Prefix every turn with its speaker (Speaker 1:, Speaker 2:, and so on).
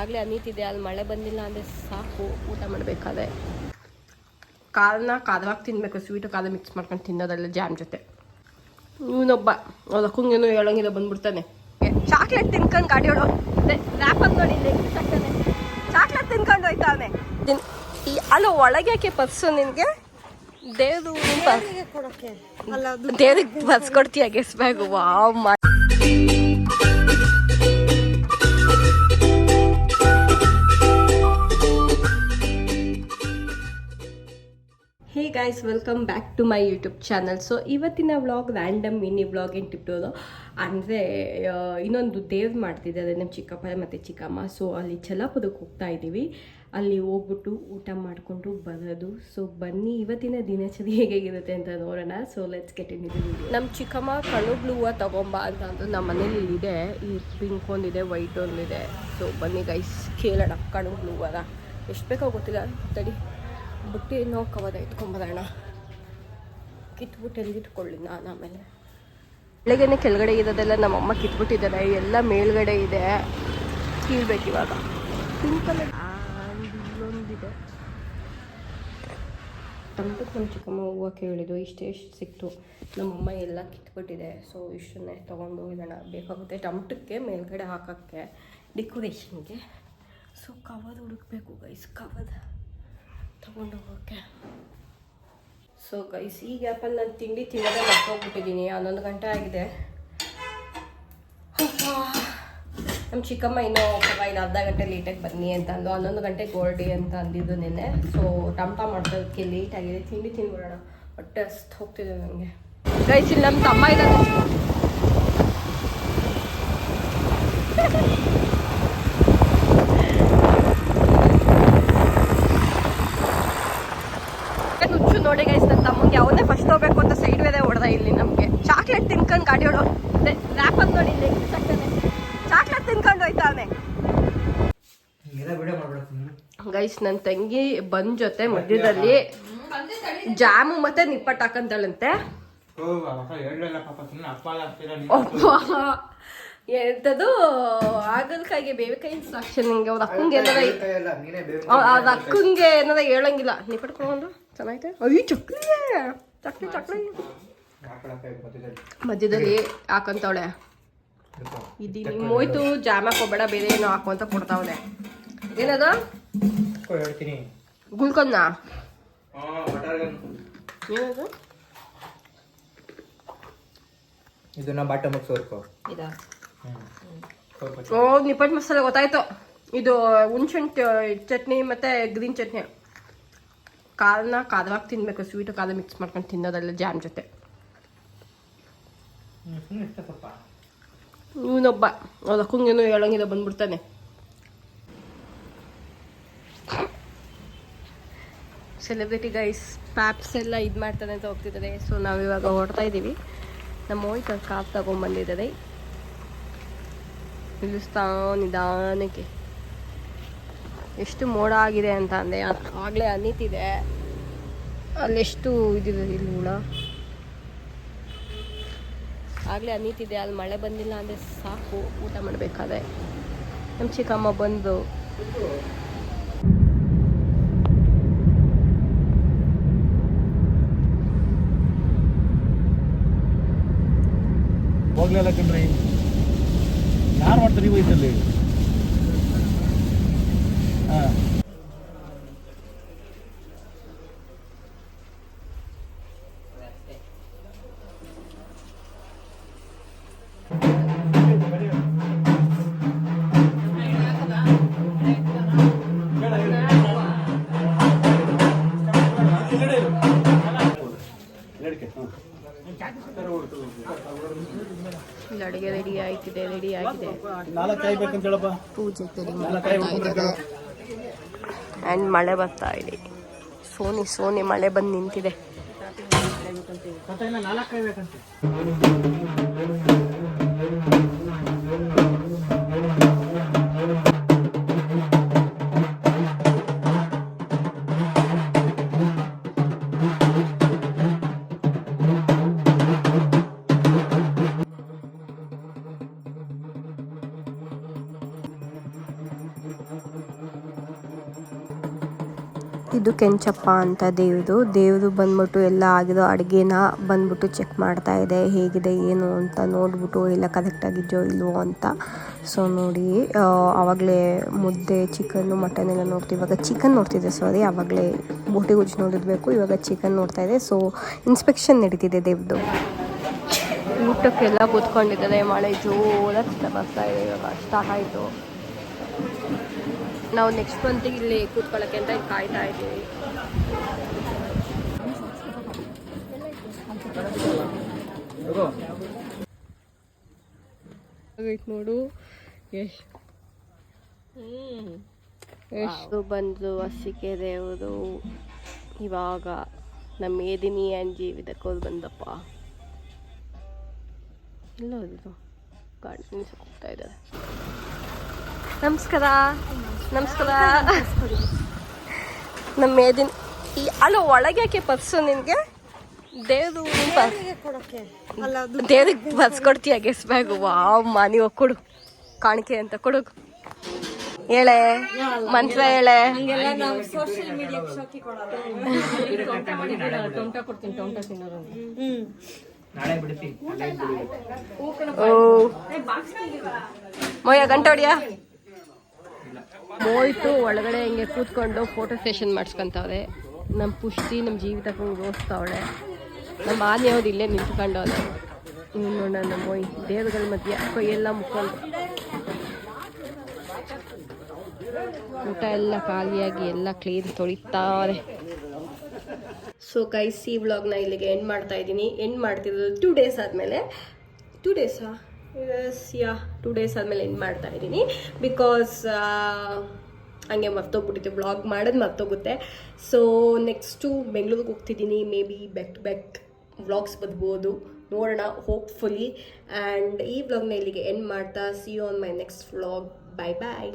Speaker 1: ಆಗಲೇ ಅನಿತಿದೆ ಅಲ್ಲಿ ಮಳೆ ಬಂದಿಲ್ಲ ಅಂದರೆ ಸಾಕು ಊಟ ಮಾಡಬೇಕಾದ್ರೆ. ಕಾಲನ್ನ ಕಾದವಾಗಿ ತಿನ್ನಬೇಕು ಸ್ವೀಟು ಕಾದ ಮಿಕ್ಸ್ ಮಾಡ್ಕೊಂಡು ತಿನ್ನೋದಲ್ಲ ಜಾಮ್ ಜೊತೆ. ಇವನೊಬ್ಬ ಅದಕ್ಕಂಗೇನು ಹೇಳೋಂಗಿಲ್ಲ ಬಂದ್ಬಿಡ್ತಾನೆ. ಚಾಕ್ಲೇಟ್ ತಿನ್ಕೊಂಡು ಗಾಡಿ ಹೊಡೋ ರ್ಯಾಪ್ ಅಂತ ನೋಡಿ ಚಾಕ್ಲೇಟ್ ತಿನ್ಕೊಂಡು ಹೋಯ್ತಾವನೆ. ಅಲ್ಲ ಒಳಗೆ ಯಾಕೆ ಪರ್ಸು ನಿನಗೆ? ದೇವ್ರು
Speaker 2: ಕೊಡೋಕೆ. ಅಲ್ಲ ಅದು
Speaker 1: ದೇವ್ರಿಗೆ ಪರ್ಸ್ ಕೊಡ್ತೀಯ guess bag wow guys welcome back to my YouTube channel so ಇವತ್ತಿನ ವ್ಲಾಗ್ ರ್ಯಾಂಡಮ್ ಮಿನಿ ವ್ಲಾಗ್ ಏನು ಟಿಪ್ಟೋದು ಅಂದರೆ ಇನ್ನೊಂದು ದೇವ್ರು ಮಾಡ್ತಿದ್ದಾರೆ ನಮ್ಮ ಚಿಕ್ಕಪ್ಪ ಮತ್ತು ಚಿಕ್ಕಮ್ಮ. ಸೊ ಅಲ್ಲಿ ಛಲಪುರಕ್ಕೆ ಹೋಗ್ತಾ ಇದ್ದೀವಿ. ಅಲ್ಲಿ ಹೋಗ್ಬಿಟ್ಟು ಊಟ ಮಾಡಿಕೊಂಡು ಬರೋದು. ಸೊ ಬನ್ನಿ, ಇವತ್ತಿನ ದಿನಚರಿ ಹೇಗಿರುತ್ತೆ ಅಂತ ನೋಡೋಣ. ಸೊ ಲೆಟ್ಸ್ ಗೆಟ್ ಇನ್ ಇದು ನಮ್ಮ ಚಿಕ್ಕಮ್ಮ ಕಳುಬ್ಳು ಹೂವು ತಗೊಂಬ ಅಂತ ಅಂದ್ರೆ. ನಮ್ಮ ಮನೇಲಿ ಇದೆ. ಈ ಪಿಂಕ್ ಒಂದಿದೆ ವೈಟ್ ಒಂದಿದೆ. ಸೊ ಬನ್ನಿ ಗೈಸ್ ಕೇಳೋಣ ಕಣು ಹೂವದ ಎಷ್ಟು ಬೇಕೋ ಗೊತ್ತಿಲ್ಲ. ತಡಿ. ಬುಟ್ಟಿ ಕವದ ಇಟ್ಕೊಂಬರೋಣ ಕಿತ್ಬಿಟ್ಟು ಎಲ್ಲಿಟ್ಕೊಳ್ಳಿ ನಾನು ಆಮೇಲೆ. ಬೆಳಗ್ಗೆನೆ ಕೆಳಗಡೆ ಇರೋದೆಲ್ಲ ನಮ್ಮಮ್ಮ ಕಿತ್ಬಿಟ್ಟಿದ್ದಾರೆ. ಎಲ್ಲ ಮೇಲ್ಗಡೆ ಇದೆ. ಕೀಳ್ಬೇಕು ಇವಾಗ. ಸಿಂಪಲ್ ಇಲ್ಲೊಂದಿದೆ. ತಂಪಕ್ಕೆ ನಮ್ಮ ಚಿಕ್ಕಮ್ಮ ಹೂವು ಕೇಳಿದ್ದು. ಇಷ್ಟೇ ಎಷ್ಟು ಸಿಕ್ತು. ನಮ್ಮಮ್ಮ ಎಲ್ಲ ಕಿತ್ಬಿಟ್ಟಿದೆ. ಸೊ ಇಷ್ಟನ್ನೇ ತೊಗೊಂಡು ಹೋಗೋಣ. ಬೇಕಾಗುತ್ತೆ ಟಮಟಕ್ಕೆ ಮೇಲ್ಗಡೆ ಹಾಕೋಕ್ಕೆ ಡೆಕೋರೇಷನ್ಗೆ ಸೊ ಕವರ್ ಹುಡುಕ್ಬೇಕು ಗೈಸ್ ಕವರ್ ತಗೊಂಡು ಹೋಗೋಕ್ಕೆ ಸೊ ಗೈಸ್ ಈ ಗ್ಯಾಪಲ್ಲಿ ನಾನು ತಿಂಡಿ ತಿನ್ನೋದೇ ಮರ್ತೋಗ್ಬಿಟ್ಟಿದ್ದೀನಿ. ಹನ್ನೊಂದು ಗಂಟೆ ಆಗಿದೆ. ನಮ್ಮ ಚಿಕ್ಕಮ್ಮ ಇನ್ನೂ ಪಾಪ ಇನ್ನು ಅರ್ಧ ಗಂಟೆ ಲೇಟಾಗಿ ಬನ್ನಿ ಅಂತ ಅಂದು ಹನ್ನೊಂದು ಗಂಟೆ ಗೋಲ್ಡಿ ಅಂತ ಅಂದಿದ್ದು ನಿನ್ನೆ. ಸೊ ಟಂಪ ಮಾಡೋದಕ್ಕೆ ಲೇಟ್ ಆಗಿದೆ. ತಿಂಡಿ ತಿನ್ಬಿಡೋಣ. ಹೊಟ್ಟೆ ಅಷ್ಟು ಹೋಗ್ತಿದೆ ನನಗೆ ಗೈಸ್ ಇಲ್ಲಿ ನಮ್ಮ ತಮ್ಮ ಇದ್ದಾನೆ ನುಚ್ಚು ನೋಡಿ ಗೈಸ್ ನನ್ನ ಅವನೇ ಫಸ್ಟ್ ಹೋಗ್ಬೇಕು ಅಂತ ಸೈಡ್ ವೇದೇ ಹೊಡೆದ ಇಲ್ಲಿ ನಮಗೆ. ಚಾಕ್ಲೇಟ್ ತಿನ್ಕೊಂಡು ಗಾಡಿ ಹೊಡೋ ರ್ಯಾಪ್ ಅಂತ ನೋಡಿ ಇಲ್ಲಿ ಚಾಕ್ಲೇಟ್ ತಿನ್ಕೊಂಡು ಹೋಯ್ತಾವನೆ ಗೈಸ್ ನನ್ನ ತಂಗಿ ಬಂದ್ ಜೊತೆ ಮಧ್ಯದಲ್ಲಿ ಜಾಮು ಮತ್ತೆ ನಿಪ್ಪಟ್ಟು ಹಾಕಂತಳಂತೆ. ಎಂತದು ಆಗಲ್ಕಾಯಿಗೆ ಬೇವಿಕಾಯಿ ಸಾಕ್ಷನ್ ಹಿಂಗೆ ಅವ್ರ ಅಕ್ಕಂಗೆ ಏನಾರ ಅವ್ರ ಅಕ್ಕಂಗೆ ಏನಾರ ಹೇಳಂಗಿಲ್ಲ. ನಿಪ್ಪಟ್ಕೊಂಡು ಚೆನ್ನಾಗಿದೆ ಅಯ್ಯೋ ಚಕ್ಲಿ. ಚಕ್ಲಿ ಚಕ್ಲಿ.
Speaker 3: ಮಧ್ಯದಲ್ಲಿ.
Speaker 1: ಹಾಕಂತವಳೆ. ಇದು ನಿಮ್ ಹೋಯ್ತು ಜಾಮ ಕೊಬೇಡ ಬೇರೆ ಏನೋ ಹಾಕು ಅಂತ ಕೊಡ್ತಾವಳೆ. ಏನದ? ಗುಲ್ಕನ್ನ ಏನದು?
Speaker 3: ಇದನ್ನ ಬಾಟ
Speaker 1: ಇದಾ? ಓ ನಿಪ್ಪಟ್ಟು ಮಸಾಲೆ ಗೊತ್ತಾಯ್ತು. ಇದು ಹುಣ್ಸೆಹಣ್ಣು ಚಟ್ನಿ ಮತ್ತೆ ಗ್ರೀನ್ ಚಟ್ನಿ. ಕಾರನ್ನ ಕಾದವಾಗಿ ತಿನ್ಬೇಕು ಸ್ವೀಟು ಕಾದ ಮಿಕ್ಸ್ ಮಾಡ್ಕೊಂಡು ತಿನ್ನೋದಲ್ಲ ಜಾಮ್ ಜೊತೆ. ಇವನೊಬ್ಬ ಅವ್ರ ಹೇಳೋಂಗಿಲ್ಲ ಹೇಳಂಗಿಲ್ಲ ಬಂದ್ಬಿಡ್ತಾನೆ. ಸೆಲೆಬ್ರಿಟಿ ಗೈಸ್ ಪ್ಯಾಪ್ಸ್ ಎಲ್ಲ ಇದು ಮಾಡ್ತಾನೆ ಅಂತ ಹೋಗ್ತಿದ್ದಾರೆ. ಸೊ ನಾವಿವಾಗ ಹೊಡ್ತಾ ಇದ್ದೀವಿ ನಮ್ಮ ಹೋಯ್ತು ಕಾಪ್ ತಗೊಂಡ್ಬಂದಿದ್ದಾರೆ ನಿಲ್ಲಿಸ್ತಾ ನಿಧಾನಕ್ಕೆ. ಎಷ್ಟು ಮೋಡ ಆಗಿದೆ ಅಂತ ಅಂದೆ. ಆಗಲೇ ಅನ್ನಿತಿದೆ ಅಲ್ಲೆಷ್ಟು ಇದಿದೆ ಇಲ್ಲಿ ಹುಳ. ಆಗಲೇ ಅನ್ನಿತಿದೆ ಅಲ್ಲಿ ಮಳೆ ಬಂದಿಲ್ಲ ಅಂದರೆ ಸಾಕು, ಊಟ ಮಾಡಬೇಕಾದ್ರೆ. ನಮ್ಮ ಚಿಕ್ಕಮ್ಮ ಬಂದು.
Speaker 4: ಹೋಗ್ಲಿಲ್ಲ ಕಣ್ರಿ. ಯಾರು ಮಾಡ್ತಾರೆ ನೀವು ಹಾ
Speaker 1: ಇಲ್ಲಿ ಅಡುಗೆ ರೆಡಿ ಆಯ್ತಿದೆ ರೆಡಿ ಆಗಿದೆ
Speaker 4: ನಾಲ್ಕು ಕಾಯ್ಬೇಕಂತ ಹೇಳಪ್ಪ
Speaker 1: ಪೂಜೆ ರೆಡಿ
Speaker 4: ನಾಲ್ಕು ಕಾಯಿ
Speaker 1: ಮಾಡ್ತಾ ಆ್ಯಂಡ್ ಮಳೆ ಬರ್ತಾ ಇದೆ. ಸೋನಿ ಸೋನಿ ಮಳೆ ಬಂದು ನಿಂತಿದೆ. ಇದು ಕೆಂಚಪ್ಪ ಅಂತ ದೇವ್ದು. ದೇವ್ದು ಬಂದ್ಬಿಟ್ಟು ಎಲ್ಲ ಆಗಿರೋ ಅಡುಗೆನ ಬಂದ್ಬಿಟ್ಟು ಚೆಕ್ ಮಾಡ್ತಾ ಇದೆ. ಹೇಗಿದೆ, ಏನು ಅಂತ ನೋಡ್ಬಿಟ್ಟು ಎಲ್ಲ ಕರೆಕ್ಟಾಗಿದೆಯೋ ಇಲ್ವೋ ಅಂತ. ಸೊ ನೋಡಿ ಆವಾಗಲೇ ಮುದ್ದೆ ಚಿಕನ್ನು ಮಟನ್ ಎಲ್ಲ ನೋಡ್ತೀವಿ. ಇವಾಗ ಚಿಕನ್ ನೋಡ್ತಿದ್ದೆ ಸಾರಿ ಆವಾಗಲೇ ಬೋಟಿ ಗುಜ್ಜು ನೋಡಿರ್ಬೇಕು. ಇವಾಗ ಚಿಕನ್ ನೋಡ್ತಾ ಇದೆ. ಸೊ ಇನ್ಸ್ಪೆಕ್ಷನ್ ನಡೀತಿದೆ ದೇವ್ದು. ಊಟಕ್ಕೆಲ್ಲ ಕೂತ್ಕೊಂಡಿದ್ದಾರೆ. ಮಳೆ ಜೋರಾಗಿ ಬರ್ತಾ ಇದೆ. ಇವಾಗ ಅಷ್ಟ ಆಯಿತು. ನಾವು ನೆಕ್ಸ್ಟ್ ಮಂತಿಗೆ ಇಲ್ಲಿ ಕೂತ್ಕೊಳ್ಳೋಕೆ ಅಂತ ಕಾಯ್ತಾ ಇದ್ದೀವಿ. ನೋಡು. ಎಷ್ಟು ಬಂದು ಹಸಿಕೆ ದೇವರು. ಇವಾಗ ನಮ್ಮ ಏದಿನಿ ಅಂಜಿ ಇದಕ್ಕೋದು ಬಂದಪ್ಪ. ಗಾಡಿ ನಿಲ್ಸಕ್ಕೆ ಹೋಗ್ತಾ ಇದ್ದಾರೆ. ನಮಸ್ಕಾರ. ನಮಸ್ಕಾರ. ನಮ್ಮ ಮೇದಿನ ಈ- ಅಲ್ಲ ಒಳಗೆ ಯಾಕೆ ಪರ್ಸು ನಿನಗೆ? ದೇವ್ರು
Speaker 2: ದೇವ್ರಿಗೆ
Speaker 1: ಪರ್ಸ್ ಕೊಡ್ತೀಯ ಗೆಸ್ ಬ್ಯಾಗು ವಾವ್ ಮಾ ನೀವು ಕೊಡು. ಕಾಣಿಕೆ ಅಂತ ಕೊಡು. ಹೇಳೆ ಮಂತ್ರ ಹೇಳೆ. ಓ. ಮೊಯ್ಯ ಗಂಟೆ ಹೊಡಿಯ? ಮೋಯ್ತು ಒಳಗಡೆ ಹಿಂಗೆ ಕೂತ್ಕೊಂಡು ಫೋಟೋ ಸೆಷನ್ ಮಾಡಿಸ್ಕೊಂತವ್ರೆ. ನಮ್ಮ ಪುಷ್ಟಿ ನಮ್ಮ ಜೀವಿತಕ್ಕೂ ಓದಿಸ್ತಾವಳೆ ನಮ್ಮ ಆನೆ ಅವ್ರು ಇಲ್ಲೇ ನಿಂತ್ಕೊಂಡವ್ರೆ. ಇನ್ನು ನೋಡೋಣ ನಮ್ಮ ಮೊಯ್ ದೇವಗಳ ಮಧ್ಯೆ ಕೈಯೆಲ್ಲ ಮುಕ್ಕೊಂಡು ಊಟ ಎಲ್ಲ ಖಾಲಿಯಾಗಿ ಎಲ್ಲ ಕ್ಲೀನ್ ತೊಳಿತಾರೆ. ಸೊ ಗೈಸ್ ಈ ವ್ಲಾಗ್ನ ಇಲ್ಲಿಗೆ ಎಂಡ್ ಮಾಡ್ತಾ ಇದ್ದೀನಿ. ಎಂಡ್ ಮಾಡ್ತಿರೋದು ಟೂ ಡೇಸ್ ಆದಮೇಲೆ. ಟೂ ಡೇಸಾ ಎಸ್ ಯಾ ಟೂ ಡೇಸ್ ಆದಮೇಲೆ ಎಂಡ್ ಮಾಡ್ತಾ ಇದ್ದೀನಿ. ಬಿಕಾಸ್ ಹಂಗೆ ಮರ್ತೋಗ್ಬಿಟ್ಟಿತ್ತು ಬ್ಲಾಗ್ ಮಾಡೋದು ಮರ್ತೋಗುತ್ತೆ. ಸೊ ನೆಕ್ಸ್ಟು ಬೆಂಗಳೂರಿಗೆ ಹೋಗ್ತಿದ್ದೀನಿ. May be back to back vlogs ಬದ್ಬೋದು ನೋಡೋಣ ಹೋಪ್ಫುಲಿ ಆ್ಯಂಡ್ ಈ ವ್ಲಾಗ್ನ ಇಲ್ಲಿಗೆ ಎಂಡ್ ಮಾಡ್ತಾ. See you on my next vlog bye bye